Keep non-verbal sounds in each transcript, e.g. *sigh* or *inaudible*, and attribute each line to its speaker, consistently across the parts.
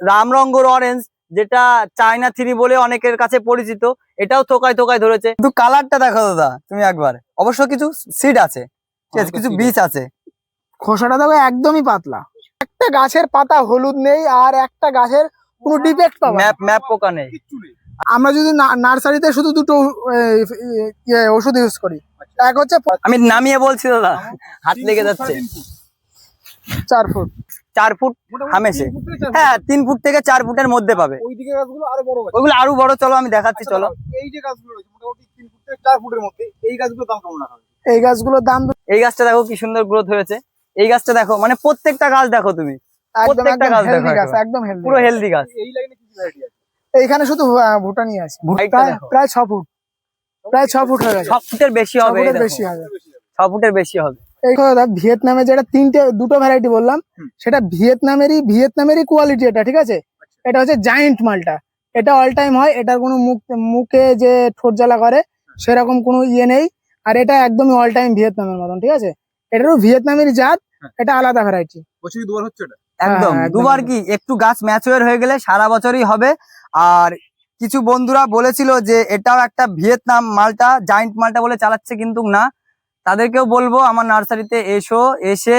Speaker 1: রামরঙ্গর orange যেটা China three বলে অনেকের কাছে পরিচিত এটাও থোকায় থোকায় ধরেছে। কিন্তু কালারটা দেখো দাদা তুমি একবার। অবশ্য কিছু সিড আছে ঠিক আছে কিছু বীজ আছে।
Speaker 2: খোসাটা দেখো একদমই পাতলা। একটা গাছের পাতা হলুদ নেই আর একটা গাছের কোনো ডিফেক্ট পাবো
Speaker 1: ম্যাপ ম্যাপ পোকা নেই।
Speaker 2: আমরা যদি না- নার্সারিতে শুধু দুটো ইয়ে, ওষুধ ইউজ করি এক হচ্ছে
Speaker 1: আমি নামিয়ে বলছি দাদা হাত লেগে যাচ্ছে।
Speaker 2: চার ফুট।
Speaker 1: চার ফুট হামেশে হ্যাঁ তিন ফুট থেকে চার ফুটের মধ্যে পাবে।
Speaker 3: আরও বড়
Speaker 1: ওইগুলো আরও বড় চলো আমি দেখাচ্ছি
Speaker 3: আচ্ছা,
Speaker 1: চলো।
Speaker 3: এই যে গাছগুলো রয়েছে মোটামুটি তিন ফুট থেকে চার ফুটের মধ্যে এই গাছগুলোর দাম কেমন রাখা
Speaker 2: এই গাছগুলোর দাম
Speaker 1: এই গাছটা দেখো কি সুন্দর গ্রোথ হয়েছে। এই গাছটা দেখো মানে প্রত্যেকটা গাছ দেখো তুমি। প্রত্যেকটা গাছ দেখো
Speaker 2: একদম।
Speaker 1: পুরো হেলদি গাছ।
Speaker 3: এই লাইনে কি ভ্যারাইটি আছে?
Speaker 2: এইখানে শুধু ভুটানি আছে। প্রায় ছ ফুট। প্রায় ছ ফুট হয়ে গেছে।
Speaker 1: ছ ফুটের বেশি হবে।
Speaker 2: বেশি হবে।
Speaker 1: ছ ফুটের বেশি হবে।
Speaker 2: এই কথা ভিয়েতনামে যেটা তিনটে দুটো ভ্যারাইটি বললাম সেটা ভিয়েতনামেরই ভিয়েতনামেরই কোয়ালিটি এটা ঠিক আছে? এটা হচ্ছে জায়েন্ট মালটা। এটা অল টাইম হয় এটার কোনো মুখ মুখে যে ঠোঁট জ্বালা করে সেরকম কোনো ইয়ে নেই। আর এটা একদমই অল টাইম ভিয়েতনামের মতন ঠিক আছে? এটারও ভিয়েতনামের জাত
Speaker 3: হ্যাঁ।
Speaker 2: এটা আলাদা ভ্যারাইটি
Speaker 3: বছরে দুবার হচ্ছে এটা?
Speaker 1: একদম।
Speaker 2: হ্যাঁ,
Speaker 1: দুবার কি একটু গাছ ম্যাচুয়ার হয়ে গেলে সারা বছরই হবে। আর কিছু বন্ধুরা বলেছিল যে এটাও একটা ভিয়েতনাম মালটা জায়েন্ট মালটা বলে চালাচ্ছে কিন্তু না। তাদেরকেও বলব আমার নার্সারিতে এসো এসে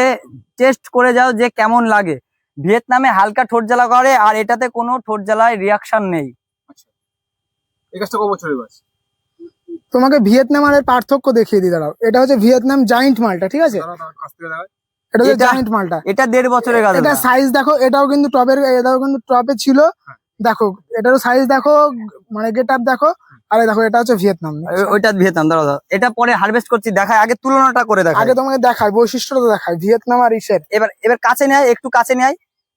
Speaker 1: টেস্ট করে যাও যে কেমন লাগে। ভিয়েতনামে হালকা ঠোঁট জ্বালা করে আর এটাতে কোনো ঠোঁট জ্বালায় রিয়াকশন নেই।
Speaker 3: গাছ
Speaker 2: তোমাকে ভিয়েতনাম আর পার্থক্য দেখিয়ে দিই দাঁড়াও। এটা হচ্ছে ভিয়েতনাম জায়েন্ট মালটা ঠিক আছে। এটা হচ্ছে জায়েন্ট মালটা।
Speaker 1: এটা দেড় বছরের গাছ
Speaker 2: এটা সাইজ দেখো এটাও কিন্তু টপের এটাও কিন্তু টপে ছিল।
Speaker 3: হ্যাঁ।
Speaker 2: দেখো এটারও সাইজ দেখো মানে গেট আপ দেখো। আরে দেখো এটা হচ্ছে ভিয়েতনাম
Speaker 1: ওইটা ভিয়েতনাম দাঁড়াও। এটা পরে হারভেস্ট করছি দেখায় আগে তুলনাটা করে দেখায়
Speaker 2: আগে তোমাকে দেখায় বৈশিষ্ট্যটা দেখায় ভিয়েতনাম আর ইসের।
Speaker 1: এবার এবার কাছে নেয় একটু কাছে নেয়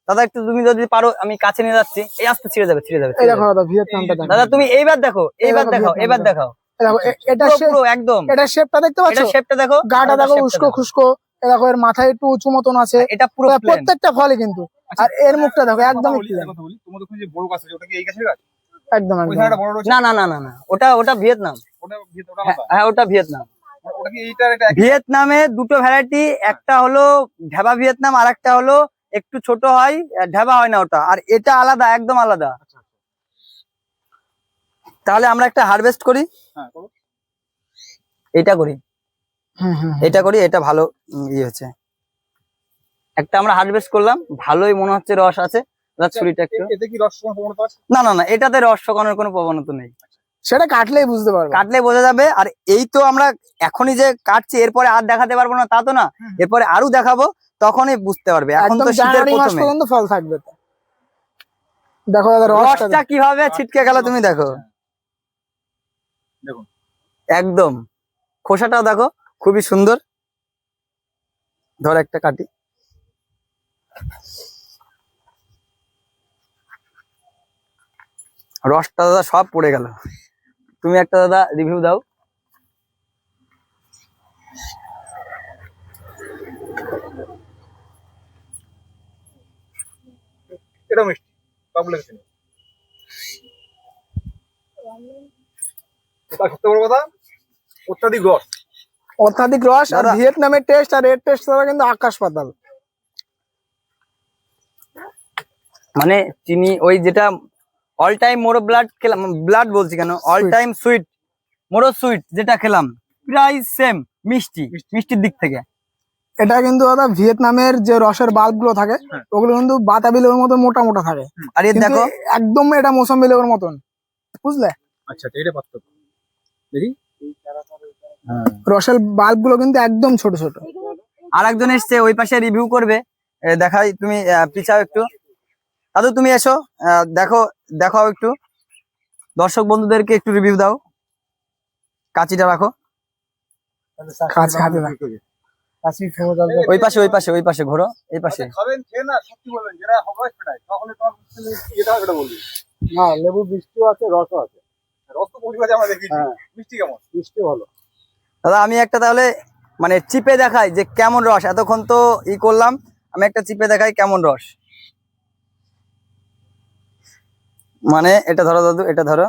Speaker 1: দাদা একটু তুমি যদি পারো আমি কাছে নিয়ে যাচ্ছি। এই আস্তে ছিঁড়ে যাবে ছিঁড়ে যাবে
Speaker 2: এই দেখো দাদা ভিয়েতনামটা দেখো।
Speaker 1: দাদা তুমি এইবার দেখো এইবার
Speaker 2: দেখো
Speaker 1: দেখাও এবার
Speaker 2: দেখো।
Speaker 1: দেখাও।
Speaker 2: দেখো এটা
Speaker 1: পুরো পুরো একদম।
Speaker 2: এটা শেপটা দেখতে পাচ্ছ?
Speaker 1: এটা শেপটা দেখো
Speaker 2: গাটা দেখো উস্কো খুস্কো দেখো এর মাথায় একটু উঁচু মতন আছে।
Speaker 1: এটা পুরো
Speaker 2: প্রত্যেকটা ফলে কিন্তু।
Speaker 3: আচ্ছা,
Speaker 2: আর এর মুখটা দেখো একদমই
Speaker 3: বলি। তোমাদের ওখানে যে বড় গাছ আছে ওটা কি এই গাছের গাছ?
Speaker 2: একদম
Speaker 1: না না না না না। ওটা ওটা ভিয়েতনাম।
Speaker 3: ওটা
Speaker 1: হ্যাঁ হ্যাঁ, ওটা ভিয়েতনাম।
Speaker 3: ওটা কি এইটার এটা একই?
Speaker 1: ভিয়েতনামে দুটো ভ্যারাইটি একটা হলো ঢেবা ভিয়েতনাম আর একটা হলো একটু ছোট হয় ঢেবা হয় না ওটা। আর এটা আলাদা একদম আলাদা।
Speaker 3: আচ্ছা, আচ্ছা।
Speaker 1: তাহলে আমরা একটা হারভেস্ট করি।
Speaker 3: হ্যাঁ
Speaker 1: এটা করি।
Speaker 2: হুম হুম
Speaker 1: এটা করি এটা ভালো ইয়ে হচ্ছে। একটা আমরা হারভেস্ট করলাম ভালোই মনে হচ্ছে রস আছে। ছুরিটা একটু।
Speaker 3: এতে কি রস প্রবণতা আছে?
Speaker 1: না না না এটাতে রস শোকানোর কোনো প্রবণতা নেই।
Speaker 2: সেটা কাটলেই বুঝতে পারবে।
Speaker 1: কাটলে বোঝা যাবে আর এই তো আমরা এখনই যে কাটছি এরপরে আর দেখাতে পারব না তা তো না। এরপরে আরও দেখাবো তখনই বুঝতে পারবে। এখন তো শীতের প্রথমে।
Speaker 2: পর্যন্ত ফল থাকবে। দেখো দাদা রসটা
Speaker 1: রসটা কীভাবে ছিটকে গেল তুমি দেখো।
Speaker 3: দেখুন।
Speaker 1: একদম। খোসাটাও দেখো খুবই সুন্দর। ধর একটা কাটি। রসটা দাদা সব পড়ে গেল তুমি একটা দাদা রিভিউ দাও
Speaker 3: এটা মিষ্টি টক না। তার সত্যি বড় কথা অত্যাধিক রস
Speaker 2: অত্যাধিক রস আর। ভিয়েতনামের টেস্ট আর এর টেস্ট কিন্তু আকাশ পাতাল
Speaker 1: মানে চিনি ওই যেটা অল টাইম মোরো ব্লাড খেলাম ব্লাড বলছি কেন? All time sweet Moro sweet যেটা খেলাম প্রায় সেম মিষ্টি মিষ্টির দিক থেকে।
Speaker 2: এটা কিন্তু দাদা ভিয়েতনামের যে রসের বাল্বগুলো থাকে
Speaker 3: হ্যাঁ।
Speaker 2: ওগুলো কিন্তু বাতাবি লেবুর মতো মোটা মোটা থাকে।
Speaker 1: আর এর দেখো।
Speaker 2: একদম এটা মৌসম্বি লেবুর মতন বুঝলে?
Speaker 3: আচ্ছা এটা পার্থক্য দেখি।
Speaker 2: রসের বাল্বগুলো কিন্তু একদম ছোট ছোট।
Speaker 1: আর একজন এসছে ওই পাশে রিভিউ করবে। দেখাই তুমি পিছাও একটু। দাদু তুমি এসো। আহ, দেখো দেখাও একটু। দর্শক বন্ধুদেরকে একটু রিভিউ দাও। কাঁচিটা রাখো। ওই পাশে ওই পাশে ওই পাশে ঘোরো। এই পাশে।
Speaker 3: না
Speaker 4: লেবু মিষ্টিও আছে রসও আছে। হ্যাঁ।
Speaker 1: দাদা আমি একটা তাহলে মানে চিপে দেখাই যে কেমন রস। এতক্ষণ তো ই করলাম আমি একটা চিপে দেখাই কেমন রস। মানে এটা ধরো দাদু এটা ধরো।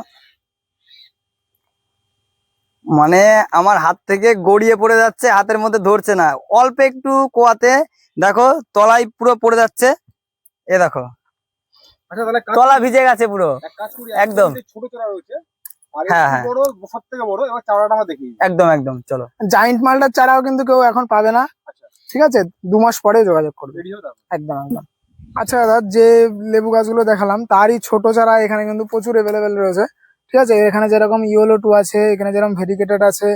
Speaker 1: মানে আমার হাত থেকে গড়িয়ে পড়ে যাচ্ছে হাতের মধ্যে ধরছে না। অল্প একটু কোয়াতে দেখো তলায় পুরো পড়ে যাচ্ছে। এ দেখো।
Speaker 3: আচ্ছা
Speaker 1: তলা ভিজে গেছে পুরো। একদম।
Speaker 3: ছোট চারা রয়েছে।
Speaker 1: হ্যাঁ, হ্যাঁ।
Speaker 3: বড় সব থেকে বড় এবার চারাটা
Speaker 1: একদম একদম চলো।
Speaker 2: জায়েন্ট মালটার চারাও কিন্তু কেউ এখন পাবে না।
Speaker 3: আচ্ছা।
Speaker 2: ঠিক আছে? দু মাস পরে যোগাযোগ করবে। একদম একদম। আচ্ছা দাদা যে লেবু গাছগুলো দেখালাম তারই ছোট চারা এখানে কিন্তু প্রচুর অ্যাভেলেবেল রয়েছে। ঠিক আছে এখানে যেরকম ইওলো টু আছে এখানে যেরকম ভেরিকেটেড আছে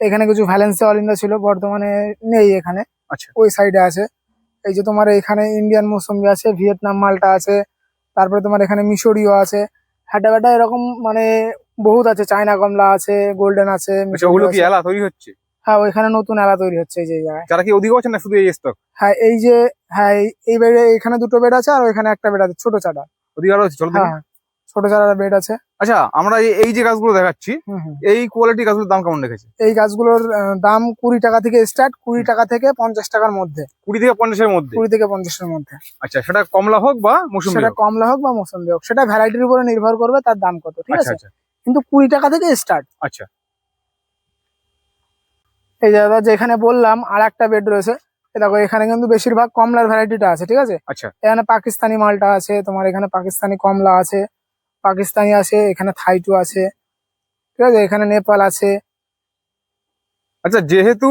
Speaker 2: এখানে কিছু ভ্যালেন্সি অলিন্দা ছিল বর্তমানে নেই এখানে।
Speaker 3: আচ্ছা।
Speaker 2: ওই সাইডে আছে। এই যে তোমার এখানে ইন্ডিয়ান মৌসুমি আছে ভিয়েতনাম মালটা আছে তারপরে তোমার এখানে মিশরীয় আছে। বাড্ডা এরকম মানে বহুত আছে চায়না কমলা আছে গোল্ডেন আছে
Speaker 3: আচ্ছা ওগুলো কি এলা তৈরি হচ্ছে?
Speaker 2: হ্যাঁ ওইখানে নতুন এলা তৈরি হচ্ছে এই যে জায়গায়
Speaker 3: যারা কি ওদিকে আছে না শুধু এই স্টক
Speaker 2: হ্যাঁ এই যে হ্যাঁ এই- বেডে এখানে দুটো বেড আছে আর ওইখানে একটা বেড আছে ছোট চারা।
Speaker 3: ওদিকে আরও আছে চলো
Speaker 2: হ্যাঁ ছোট চারা বেড আছে।
Speaker 3: আচ্ছা আমরা এই- যে গাছগুলো দেখাচ্ছি এই কোয়ালিটি গাছগুলোর দাম কেমন রেখেছে?
Speaker 2: এই গাছগুলোর দাম কুড়ি টাকা থেকে স্টার্ট কুড়ি টাকা থেকে পঞ্চাশ টাকার মধ্যে।
Speaker 3: কুড়ি থেকে পঞ্চাশের মধ্যে?
Speaker 2: কুড়ি থেকে পঞ্চাশের মধ্যে।
Speaker 3: আচ্ছা সেটা কমলা হোক বা মৌসুমি
Speaker 2: সেটা কমলা হোক বা মৌসুমি হোক সেটা ভ্যারাইটির উপরে নির্ভর করবে তার দাম কত ঠিক
Speaker 3: আচ্ছা
Speaker 2: আছে?
Speaker 3: আচ্ছা।
Speaker 2: কিন্তু কুড়ি টাকা থেকে স্টার্ট
Speaker 3: আচ্ছা।
Speaker 2: এই যে দাদা যেখানে বললাম আর একটা বেড রয়েছে দেখো এখানে কিন্তু বেশিরভাগ কমলার ভ্যারাইটিটা আছে ঠিক আছে?
Speaker 3: আচ্ছা।
Speaker 2: এখানে পাকিস্তানি মালটা আছে তোমার এখানে পাকিস্তানি কমলা আছে পাকিস্তানি আছে এখানে থাইটু আছে ঠিক আছে? এখানে নেপাল আছে।
Speaker 3: আচ্ছা যেহেতু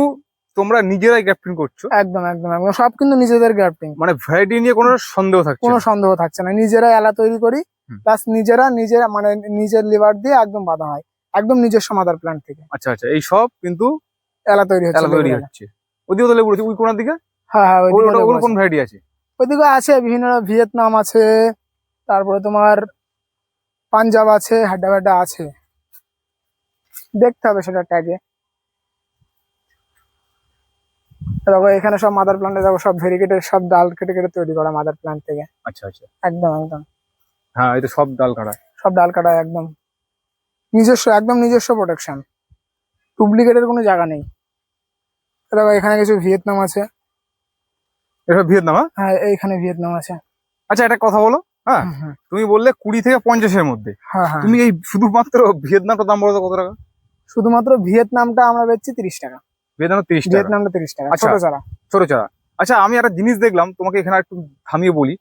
Speaker 3: তোমরা নিজেরাই গ্রাফটিং করছ
Speaker 2: একদম একদম একদম। সব কিন্তু নিজেদের গ্রাফটিং
Speaker 3: মানে ভ্যারাইটি নিয়ে কোনো সন্দেহ থাকছে
Speaker 2: কোনো সন্দেহ থাকছে না। নিজেরা এলা তৈরি করি। প্লাস নিজেরা নিজেরা মানে নিজের লিভার দিয়ে একদম বাঁধা হয় একদম নিজস্ব মাদার প্ল্যান্ট থেকে।
Speaker 3: আচ্ছা আচ্ছা। এই সব কিন্তু
Speaker 2: এলা তৈরি হচ্ছে
Speaker 3: এলা তৈরি হচ্ছে। ওদিকে তো লেবু রয়েছে ওই কোনার দিকে?
Speaker 2: হ্যাঁ হ্যাঁ লেবু
Speaker 3: কোন
Speaker 2: আছে।
Speaker 3: ভ্যারাইটি আছে?
Speaker 2: ওইদিকে আছে বিভিন্ন ভিয়েতনাম আছে তারপরে তোমার পাঞ্জাব আছে হাড্ডা আছে। দেখতে হবে সেটা ট্যাগে দেখো এখানে সব মাদার প্লান্টে দেখো সব ভেরিকেটের সব ডাল কেটে কেটে তৈরি করা মাদার প্লান্ট থেকে।
Speaker 3: আচ্ছা আচ্ছা।
Speaker 2: একদম একদম।
Speaker 3: হ্যাঁ তো সব ডাল কাটা।
Speaker 2: সব ডাল কাটা একদম। নিজস্ব একদম নিজস্ব প্রোটেকশন ডুপ্লিকেটের কোনো জায়গা নেই। এ দেখো এখানে কিছু ভিয়েতনাম আছে।
Speaker 3: এটা ভিয়েতনাম হ্যাঁ?
Speaker 2: হ্যাঁ এইখানে ভিয়েতনাম আছে।
Speaker 3: আচ্ছা একটা কথা বলো হ্যাঁ। তুমি বললে কুড়ি থেকে পঞ্চাশের মধ্যে।
Speaker 2: হ্যাঁ হ্যাঁ।
Speaker 3: তুমি এই শুধুমাত্র ভিয়েতনামটা দাম বলো কত টাকা?
Speaker 2: শুধুমাত্র ভিয়েতনামটা আমরা বেচছি তিরিশ টাকা।
Speaker 3: ভিয়েতনাম তিরিশ
Speaker 2: ভিয়েতনামটা তিরিশ টাকা
Speaker 3: আচ্ছা।
Speaker 2: ছোট চারা
Speaker 3: ছোট চারা। আচ্ছা আমি একটা জিনিস দেখলাম তোমাকে এখানে একটু থামিয়ে বলি।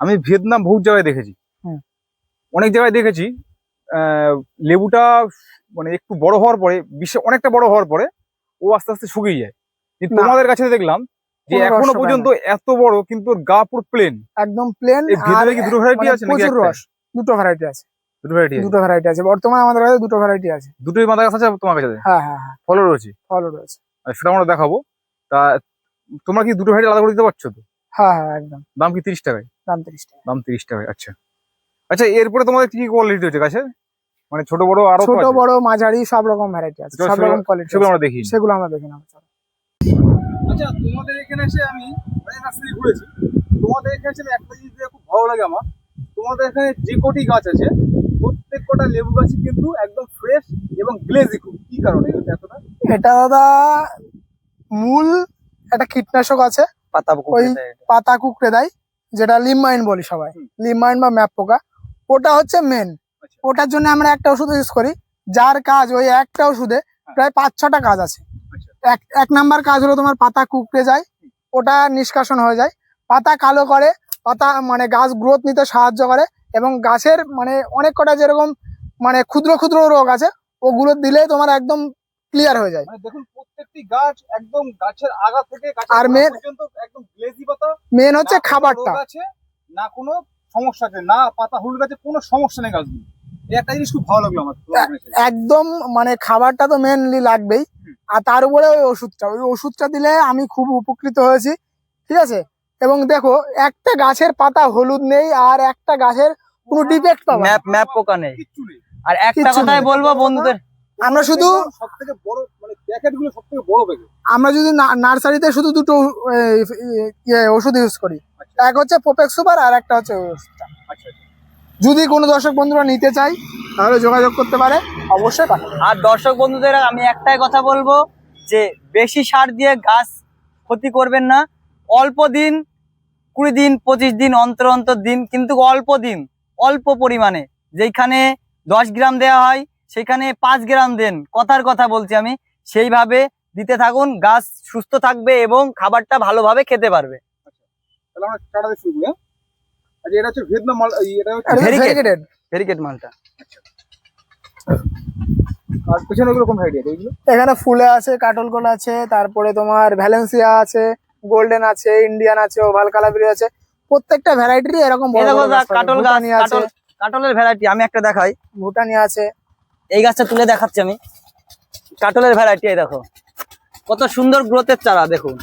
Speaker 3: আমি ভিয়েতনাম বহুত জায়গায় দেখেছি। অনেক জায়গায় দেখেছি আহ, লেবুটা মানে একটু বড় হওয়ার পরে বিশ্বে অনেকটা বড় হওয়ার পরে ও আস্তে আস্তে শুকিয়ে যায়। কিন্তু। তোমাদের কাছে দেখলাম যে
Speaker 2: এখনও
Speaker 3: পর্যন্ত এত বড় কিন্তু ওর গা পুরো প্লেন
Speaker 2: একদম প্লেন
Speaker 3: ভেতরে কি দুটো ভ্যারাইটি আছে নাকি
Speaker 2: রস। দুটো ভ্যারাইটি আছে।
Speaker 3: দুটো ভ্যারাইটি আছে?
Speaker 2: দুটো ভ্যারাইটি আছে। বর্তমানে আমাদের কাছে দুটো ভ্যারাইটি আছে।
Speaker 3: দুটোই মাথা গাছ আছে তোমার কাছে
Speaker 2: হ্যাঁ হ্যাঁ হ্যাঁ।
Speaker 3: ফলও রয়েছে?
Speaker 2: ফলও রয়েছে।
Speaker 3: আর সেটা আমরা দেখাবো। তা তোমরা কি দুটো ভ্যারাইটি আলাদা করে দিতে পারছ তো?
Speaker 2: হ্যাঁ হ্যাঁ একদম।
Speaker 3: দাম কি তিরিশ টাকায়?
Speaker 2: দাম তিরিশ টাকা
Speaker 3: দাম তিরিশ টাকায় আচ্ছা। আচ্ছা এরপরে তোমাদের কি কি কোয়ালিটি হচ্ছে গাছের? মানে ছোট বড় আরও
Speaker 2: ছোট বড় মাঝারি সব রকম ভ্যারাইটি আছে। সব
Speaker 3: সেগুলো-
Speaker 2: রকম কোয়ালিটি
Speaker 3: সেগুলো আমরা দেখি
Speaker 2: সেগুলো আমরা দেখি না
Speaker 3: আচ্ছা তোমাদের এখানে এসে আমি অনেক নার্সারি ঘুরেছি। তোমাদের এখানে এসে একটা জিনিস দেখে খুব ভালো লাগে আমার। তোমাদের এখানে যে কটি গাছ আছে প্রত্যেক কটা লেবু গাছই কিন্তু একদম ফ্রেশ এবং গ্লেজি খুব। কি কারণে? এটা এতটা?
Speaker 2: এটা দাদা মূল একটা কীটনাশক আছে।
Speaker 1: পাতা
Speaker 2: ওই- পাতা কুকড়ে দেয় যেটা লিমাইন বলি সবাই। লিমাইন বা ম্যাপ পোকা ওটা হচ্ছে মেন। ওটার জন্য আমরা একটা ওষুধ ইউজ করি যার কাজ ওই একটা ওষুধে প্রায় পাঁচ ছটা কাজ আছে।
Speaker 3: আচ্ছা।
Speaker 2: এক এক নাম্বার কাজ হলো তোমার পাতা কুকড়ে যায় ওটা নিষ্কাশন হয়ে যায়। পাতা কালো করে পাতা মানে গাছ গ্রোথ নিতে সাহায্য করে এবং গাছের মানে অনেক কটা যেরকম মানে ক্ষুদ্র ক্ষুদ্র রোগ আছে ওগুলো দিলে তোমার একদম ক্লিয়ার হয়ে যায়।
Speaker 3: মানে দেখুন প্রত্যেকটি গাছ একদম গাছের আগা থেকে
Speaker 2: আর
Speaker 3: গোড়া একদম গ্লেজি পাতা।
Speaker 2: মেন হচ্ছে খাবারটা।
Speaker 3: না কোনো সমস্যা আছে। না পাতা হলুদ আছে কোনো সমস্যা নেই গাছগুলো একটা জিনিস খুব ভালো লাগল আমার।
Speaker 2: একদম মানে খাবারটা তো মেনলি লাগবেই। আর তার উপরে ওই ওষুধটা ওই ওষুধটা দিলে আমি খুব উপকৃত হয়েছি ঠিক আছে? এবং দেখো একটা গাছের পাতা হলুদ নেই আর একটা গাছের কোনো ডিফেক্ট পাবো
Speaker 1: ম্যাপ ম্যাপ পোকা নেই। আর একটা কথাই বলব বন্ধুদের।
Speaker 2: আমরা শুধু
Speaker 3: সব থেকে বড় মানে প্যাকেটগুলো সব থেকে বড় প্যাকেট
Speaker 2: আমরা যদি নার্সারিতে শুধু দুটো ইয়ে ওষুধ ইউজ করি। এক হচ্ছে পোপেক সুপার আর একটা হচ্ছে
Speaker 3: আচ্ছা আচ্ছা।
Speaker 2: যদি কোনো দর্শক বন্ধুরা নিতে চাই তাহলে যোগাযোগ করতে পারে অবশ্যই
Speaker 1: আর দর্শক বন্ধুদের আমি একটাই কথা বলব যে বেশি সার দিয়ে গাছ ক্ষতি করবেন না। অল্প দিন কুড়ি দিন পঁচিশ দিন অন্তর অন্তর দিন কিন্তু অল্প দিন অল্প পরিমাণে। যেখানে দশ গ্রাম দেওয়া হয় সেখানে পাঁচ গ্রাম দেন। কথার কথা বলছি আমি। সেইভাবে দিতে থাকুন গাছ সুস্থ থাকবে এবং খাবারটা ভালোভাবে খেতে পারবে।
Speaker 3: তাহলে আমরা দিয়ে শুরু করি হ্যাঁ? আচ্ছা এটা হচ্ছে ভিয়েতনাম মাল এটা হচ্ছে
Speaker 2: ভেরিকেটেড
Speaker 1: ভেরিকেট মালটা।
Speaker 3: আর পেছনে ওগুলো কোন ভ্যারাইটি আছে এইগুলো
Speaker 2: এখানে ফুলে আছে কাটল গোল আছে তারপরে তোমার ভ্যালেন্সিয়া আছে গোল্ডেন আছে ইন্ডিয়ান আছে ওভাল কালাবরি আছে। প্রত্যেকটা ভ্যারাইটির এরকম বড় বড় গাছ পাবে।
Speaker 1: কাটল গাছ
Speaker 2: আছে।
Speaker 1: কাটল কাটলের ভ্যারাইটি আমি একটা দেখাই।
Speaker 2: ভুটানি আছে।
Speaker 1: এই গাছটা তুলে দেখাচ্ছি আমি। কাটলের ভ্যারাইটি এই দেখো। কত সুন্দর গ্রোথের চারা দেখুন।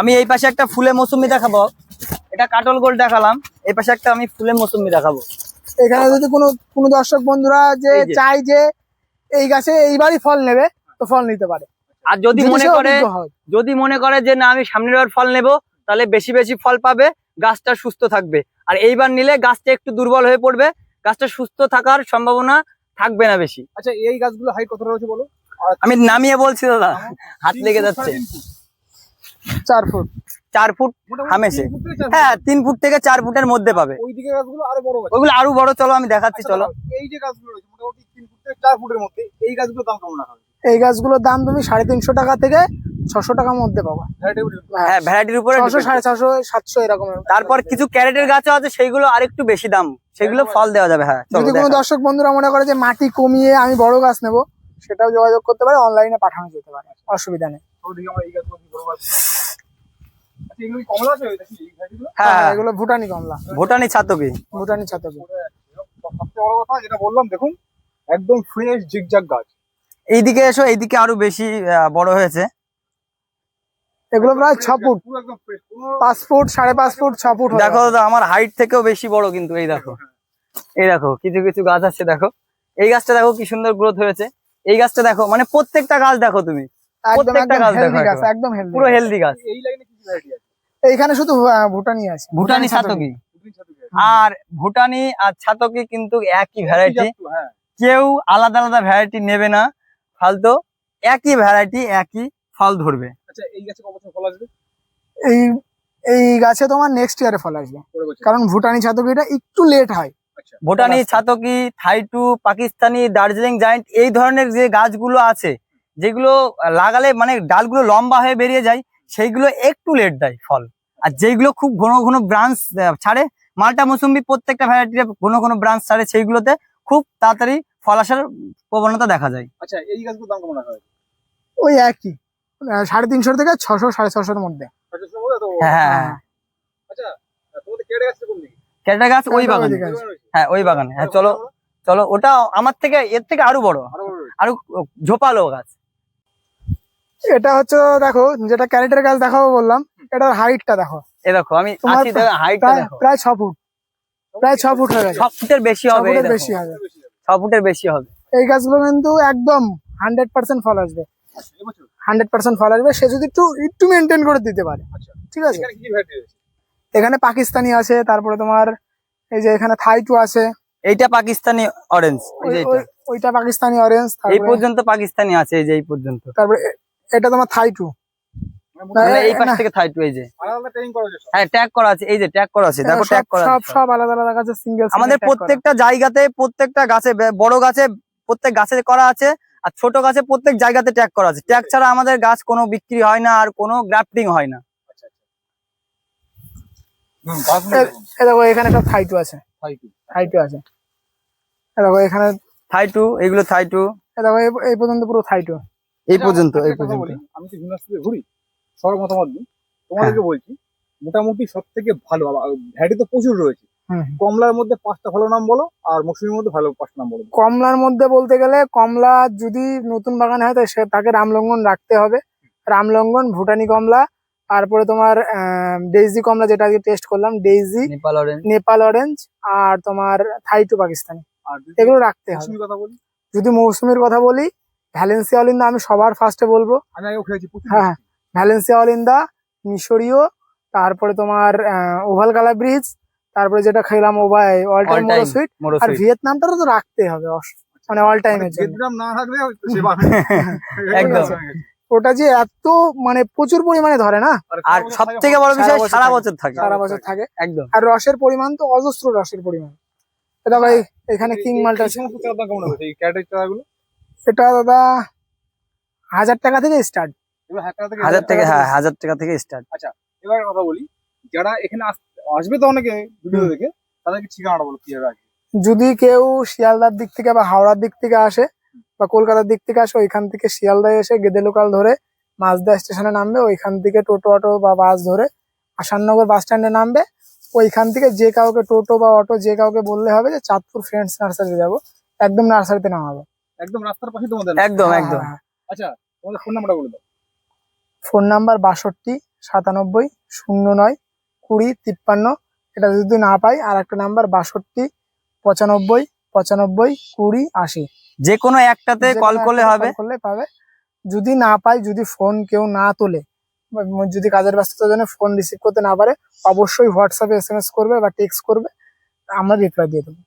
Speaker 1: আমি এই পাশে একটা ফুলে মৌসুমি দেখাবো। এটা কাটল গোল দেখালাম। এই পাশে একটা আমি ফুলে মৌসুমি দেখাবো।
Speaker 2: এখানে যদি কোনো কোনো দর্শক বন্ধুরা যে চাই যে। এই গাছে এইবারই ফল নেবে তো ফল নিতে পারে।
Speaker 1: আর যদি মনে করে যদি মনে করে যে না আমি সামনের বার ফল নেব তাহলে বেশি বেশি ফল পাবে গাছটা সুস্থ থাকবে। আর এইবার নিলে গাছটা একটু দুর্বল হয়ে পড়বে গাছটা সুস্থ থাকার সম্ভাবনা থাকবে না বেশি।
Speaker 3: আচ্ছা এই গাছগুলো হাইট কত রয়েছে বলো?
Speaker 1: আমি নামিয়ে বলছি দাদা হাত লেগে যাচ্ছে।
Speaker 2: চার ফুট।
Speaker 1: চার ফুট হামেশে। হ্যাঁ তিন ফুট থেকে চার ফুটের মধ্যে পাবে।
Speaker 3: গাছগুলো আরও বড়
Speaker 1: ওইগুলো আরও বড় চলো আমি দেখাচ্ছি
Speaker 3: আচ্ছা,
Speaker 1: চলো।
Speaker 3: এই যে গাছগুলো রয়েছে মোটামুটি তিন ফুট থেকে চার ফুটের মধ্যে এই গাছগুলোর দাম কেমন রাখা
Speaker 2: এই গাছগুলোর দাম তুমি সাড়ে তিনশো টাকা থেকে ছশো টাকার মধ্যে পাবা।
Speaker 1: হ্যাঁ ভ্যারাইটির উপরে
Speaker 2: ছশো সাড়ে ছশো সাতশো এরকম
Speaker 1: তারপর কিছু ক্যারেটের গাছও আছে সেইগুলো আরেকটু বেশি দাম। সেগুলো ফল দেওয়া যাবে হ্যাঁ
Speaker 2: যদি কোনো দর্শক বন্ধুরা মনে করে যে মাটি কমিয়ে আমি বড় গাছ নেব সেটাও যোগাযোগ করতে পারে অনলাইনে পাঠানো যেতে পারে। অসুবিধা নেই।
Speaker 1: হ্যাঁ
Speaker 2: হ্যাঁ।
Speaker 1: হ্যাঁ,
Speaker 2: এগুলো ভুটানি কমলা।
Speaker 1: ভুটানি ছাতকি।
Speaker 2: ভুটানি ছাতক।
Speaker 3: সবচেয়ে বড় কথা যেটা বললাম দেখুন একদম ফ্রেশ ঝিকঝাক গাছ।
Speaker 1: এইদিকে এসো এইদিকে আরও বেশি বড় হয়েছে।
Speaker 2: এগুলো প্রায় ছ ফুট। পাঁচ ফুট সাড়ে পাঁচ ফুট ছ ফুট
Speaker 1: দেখো দাদা আমার হাইট থেকেও বেশি বড় কিন্তু এই দেখো। এই দেখো কিছু কিছু গাছ আছে দেখো। এই গাছটা দেখো কি সুন্দর গ্রোথ হয়েছে। এই গাছটা দেখো মানে প্রত্যেকটা গাছ দেখো তুমি। প্রত্যেকটা গাছ দেখো
Speaker 2: হেলদি গাছ
Speaker 1: একেবারে।
Speaker 2: একদম
Speaker 1: পুরো হেলদি গাছ।
Speaker 3: এই লাইনে
Speaker 2: এইখানে শুধু ভুটানি আছে।
Speaker 1: ভুটানি ছাতকি। আর ভুটানি আর ছাতকি কিন্তু একই ভ্যারাইটি
Speaker 3: হ্যাঁ।
Speaker 1: কেউ আলাদা আলাদা ভ্যারাইটি নেবে না। ফালতো একই ভ্যারাইটি একই ফল ধরবে।
Speaker 3: আচ্ছা এই গাছে কত ফল আসবে?
Speaker 2: এই এই গাছে তোমার নেক্সট ইয়ারে ফল আসবে। কারণ ভুটানি ছাতকিটা একটু লেট হয়।
Speaker 3: আচ্ছা।
Speaker 1: ভুটানি। ছাতকি থাইটু পাকিস্তানি দার্জিলিং জায়েন্ট এই ধরনের যে গাছগুলো আছে যেগুলো লাগালে মানে ডালগুলো লম্বা হয়ে বেরিয়ে যায় সেইগুলো একটু লেট দেয় ফল। আর যেগুলো খুব ঘন ঘন ব্রাঞ্চ ছাড়ে মালটা মৌসুম্বি প্রত্যেকটা ভ্যারাইটির ঘন ঘন ব্রাঞ্চ ছাড়ে সেইগুলোতে খুব তাড়াতাড়ি ফল আসার প্রবণতা দেখা যায়।
Speaker 3: আচ্ছা এই গাছগুলোর দাম কেমন রাখা
Speaker 2: ওই একই। সাড়ে তিনশো থেকে ছশো সাড়ে ছশোর মধ্যে।
Speaker 3: বড়?
Speaker 1: হ্যাঁ হ্যাঁ
Speaker 3: আচ্ছা
Speaker 1: ক্যাটা গাছ ওই বাগানে। হ্যাঁ ওই বাগানে। হ্যাঁ চলো চলো ওটা আমার থেকে এর থেকে আরও বড়। আরও ঝোপালো গাছ।
Speaker 2: এটা হচ্ছে দেখো যেটা ক্যারেটের গাছ দেখাবো বললাম এটার হাইটটা দেখো।
Speaker 1: এ দেখো আমি হাইটটা
Speaker 2: প্রায়
Speaker 1: দেখো।
Speaker 2: প্রায় ছ ফুট। প্রায় ছ ফুট হয়ে গেছে।
Speaker 1: ছ ফুটের বেশি হবে।
Speaker 2: বেশি হবে।
Speaker 1: ছ ফুটের বেশি হবে।
Speaker 2: এই গাছগুলো কিন্তু একদম হান্ড্রেড পার্সেন্ট ফল আসবে।
Speaker 3: আচ্ছা,
Speaker 2: হান্ড্রেড পার্সেন্ট ফল আসবে। সে যদি একটু একটু মেনটেন করে দিতে পারে।
Speaker 3: আচ্ছা।
Speaker 2: ঠিক আছে?
Speaker 3: এখানে
Speaker 2: পাকিস্তানি আছে তারপরে তোমার এই যে এখানে থাইটু আছে।
Speaker 1: এইটা পাকিস্তানি অরেঞ্জ
Speaker 2: ওইটা পাকিস্তানি অরেঞ্জ
Speaker 1: এই পর্যন্ত পাকিস্তানি আছে এই যে এই পর্যন্ত।
Speaker 2: তারপরে এটা তোমার
Speaker 3: থাই
Speaker 2: টু
Speaker 1: মানে
Speaker 2: এ-
Speaker 1: এই পাশ
Speaker 2: না।
Speaker 1: থেকে থাইটু এই যে। হ্যাঁ ট্যাগ করা আছে এই যে ট্যাগ করা আছে দেখো ট্যাগ করা
Speaker 2: সব সব আলাদা আলাদা গাছে সিঙ্গেল
Speaker 1: আমাদের প্রত্যেকটা জায়গাতে প্রত্যেকটা গাছে বড় গাছে প্রত্যেক গাছে করা আছে আর ছোট গাছে প্রত্যেক জায়গাতে ট্যাগ করা আছে। ট্যাগ ছাড়া আমাদের গাছ কোনো বিক্রি হয় না আর কোনো গ্রাফটিং হয় না।
Speaker 3: আচ্ছা আচ্ছা।
Speaker 2: দেখো এখানে আছে।
Speaker 3: Height।
Speaker 2: থাইটু আছে। দেখো এখানে
Speaker 1: থাইটু এগুলো থাইটু
Speaker 2: এ দেখো এই- এই পর্যন্ত পুরো থাইটু
Speaker 1: এই পর্যন্ত এই পর্যন্ত।
Speaker 3: আমি তো ইউনিভার্সিটিতে ঘুরি সবার মতামত নিই তোমাদেরকে বলছি মোটামুটি সব থেকে ভালো ভ্যারাইটি তো প্রচুর রয়েছে। কমলার মধ্যে পাঁচটা ভালো নাম বলো আর মৌসুমীর মধ্যে ভালো পাঁচটা নাম বলো।
Speaker 2: কমলার মধ্যে বলতে গেলে কমলা যদি নতুন বাগান হয় তো সে তাকে রামলঙ্গন রাখতে হবে। রামলঙ্গন ভুটানি কমলা তারপরে তোমার ডেইজি কমলা যেটা আজকে টেস্ট করলাম Daisy
Speaker 1: Nepal orange
Speaker 2: Nepal orange আর তোমার থাইটু পাকিস্তানি।
Speaker 3: আর
Speaker 2: এগুলো রাখতে হবে।
Speaker 3: কথা বলি?
Speaker 2: যদি মৌসুমীর কথা বলি ভ্যালেন্সিয়া অলিন্দা আমি সবার ফার্স্টে বলব।
Speaker 3: প্রচুর
Speaker 2: হ্যাঁ। ভ্যালেন্সিয়া অলিন্দা মিশরীয় তারপরে তোমার ওভাল কালা ব্রিজ তারপরে যেটা খেলাম ওভাই অল টাইম
Speaker 1: time
Speaker 2: সুইট আর
Speaker 1: মোরসুই
Speaker 2: ভিয়েতনামটারও তো রাখতে হবে মানে অল টাইমের জন্য।
Speaker 3: না থাকলে *laughs*
Speaker 1: একদম।
Speaker 2: ওটা যে এত মানে প্রচুর পরিমাণে ধরে না?
Speaker 1: আর সব থেকে। বড়
Speaker 2: সারা
Speaker 1: বিষয়
Speaker 2: বছর
Speaker 1: সারা বছর থাকে।
Speaker 2: সারা বছর থাকে।
Speaker 1: একদম।
Speaker 2: আর রসের পরিমাণ তো অজস্র রসের পরিমাণ। এটা ভাই এখানে কিং মালটা
Speaker 3: সমস্ত কেমন হবে? এই ক্যারেটের চাঁদাগুলো?
Speaker 2: এটা দাদা হাজার টাকা থেকে স্টার্ট
Speaker 3: হাজার টাকা
Speaker 1: হ্যাঁ হাজার টাকা থেকে স্টার্ট আচ্ছা
Speaker 3: এবার কথা বলি যারা এখানে আস- আসবে তো অনেকে ভিডিও দেখে তাদেরকে ঠিকানাটা বলো কীভাবে আসবে?
Speaker 2: যদি কেউ শিয়ালদার দিক থেকে বা হাওড়ার দিক থেকে আসে বা কলকাতার দিক থেকে আসে ওইখান থেকে শিয়ালদায় এসে গেদে লোকাল ধরে মাঝদা স্টেশনে নামবে ওইখান থেকে টোটো অটো বা বাস ধরে আসাননগর বাস স্ট্যান্ডে নামবে। ওইখান থেকে যে কাউকে টোটো বা অটো যে কাউকে বললে হবে যে চাঁদপুর ফ্রেন্ডস নার্সারি যাব। একদম নার্সারিতে নামাবে।
Speaker 3: একদম রাস্তার পাশে তোমাদের
Speaker 1: একদম
Speaker 2: হ্যাঁ,
Speaker 1: একদম।
Speaker 2: হ্যাঁ,
Speaker 3: আচ্ছা তোমাদের ফোন নাম্বারটা বলে দাও।
Speaker 2: ফোন নাম্বার বাষট্টি সাতানব্বই শূন্য নয় কুড়ি তিপ্পান্ন। এটা যদি না পাই আর একটা নাম্বার বাষট্টি পঁচানব্বই পঁচানব্বই কুড়ি আশি।
Speaker 1: যে কোনো একটাতে কল করলে হবে।
Speaker 2: করলে পাবে। যদি না পাই যদি ফোন কেউ না তোলে যদি কাজের ব্যস্ততার জন্য ফোন রিসিভ করতে না পারে অবশ্যই হোয়াটসঅ্যাপে এস এম এস করবে বা টেক্সট করবে আমরা রিপ্লাই দিয়ে দেবো।